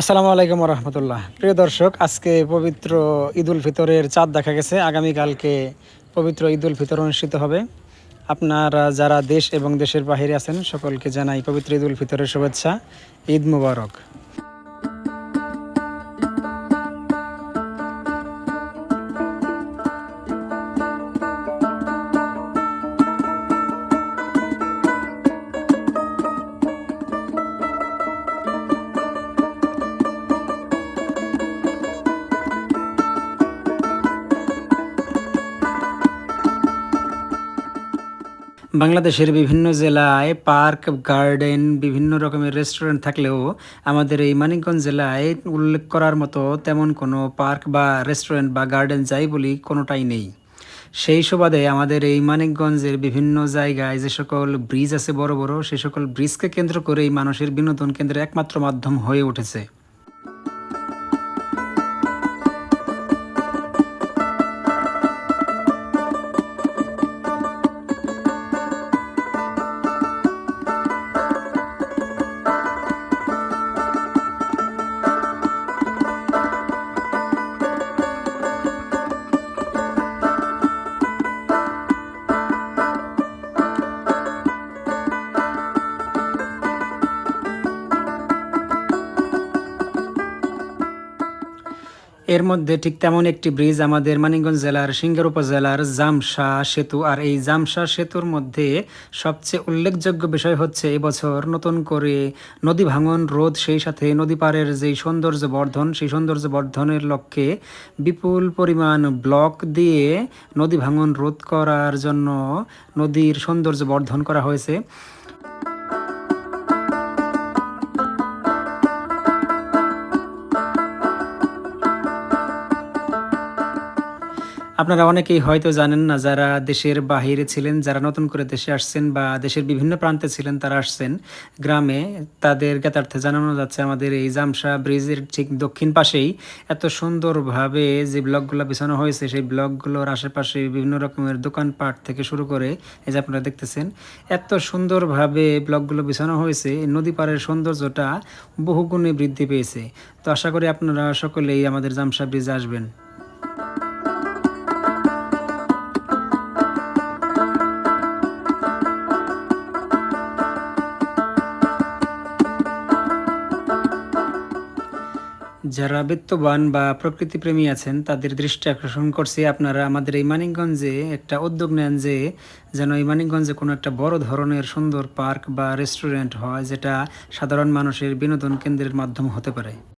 আসসালামু আলাইকুম রহমতুল্লাহ প্রিয় দর্শক, আজকে পবিত্র ঈদ উল ফিতরের চাঁদ দেখা গেছে। আগামীকালকে পবিত্র ঈদ উল ফিতর অনুষ্ঠিত হবে। আপনারা যারা দেশ এবং দেশের বাহিরে আছেন, সকলকে জানাই পবিত্র ঈদ উল ফিতরের শুভেচ্ছা। ঈদ মুবারক। বাংলাদেশের বিভিন্ন জেলায় পার্ক, গার্ডেন, বিভিন্ন রকমের রেস্টুরেন্ট থাকলেও আমাদের এই মানিকগঞ্জ জেলায় উল্লেখ করার মতো তেমন কোনো পার্ক বা রেস্টুরেন্ট বা গার্ডেন যাই বলি কোনোটাই নেই। সেই সুবাদে আমাদের এই মানিকগঞ্জের বিভিন্ন জায়গায় যে সকল ব্রিজ আছে বড় বড় সেই সকল ব্রিজকে কেন্দ্র করেই মানুষের বিনোদন কেন্দ্রের একমাত্র মাধ্যম হয়ে উঠেছে। এর মধ্যে ঠিক তেমন একটি ব্রিজ আমাদের মানিকগঞ্জ জেলার সিঙ্গার উপজেলার জামশা সেতু। আর এই জামশা সেতুর মধ্যে সবচেয়ে উল্লেখযোগ্য বিষয় হচ্ছে এবছর নতুন করে নদী ভাঙন রোধ, সেই সাথে নদী পাড়ের যেই সৌন্দর্য বর্ধন সেই সৌন্দর্য বর্ধনের লক্ষ্যে বিপুল পরিমাণ ব্লক দিয়ে নদী ভাঙন রোধ করার জন্য নদীর সৌন্দর্য বর্ধন করা হয়েছে। আপনারা অনেকেই হয়তো জানেন না, যারা দেশের বাহিরে ছিলেন, যারা নতুন করে দেশে আসছেন বা দেশের বিভিন্ন প্রান্তে ছিলেন, তারা আসছেন গ্রামে, তাদের জ্ঞাতার্থে জানানো যাচ্ছে আমাদের এই জামসা ব্রিজের ঠিক দক্ষিণ পাশেই এত সুন্দরভাবে যে ব্লকগুলো বিছানো হয়েছে, সেই ব্লকগুলোর আশেপাশে বিভিন্ন রকমের দোকানপাট থেকে শুরু করে এই যে আপনারা দেখতেছেন, এত সুন্দরভাবে ব্লকগুলো বিছানো হয়েছে নদী পাড়ের সৌন্দর্যটা বহুগুণে বৃদ্ধি পেয়েছে। তো আশা করি আপনারা সকলেই আমাদের জামসা ব্রিজে আসবেন। যারা বিত্তবান বা প্রকৃতিপ্রেমী আছেন, তাদের দৃষ্টি আকর্ষণ করছি আপনারা আমাদের এই মানিকগঞ্জে একটা উদ্যোগ নেন যে, যেন এই মানিকগঞ্জে কোনো একটা বড় ধরনের সুন্দর পার্ক বা রেস্টুরেন্ট হয়, যেটা সাধারণ মানুষের বিনোদন কেন্দ্রের মাধ্যম হতে পারে।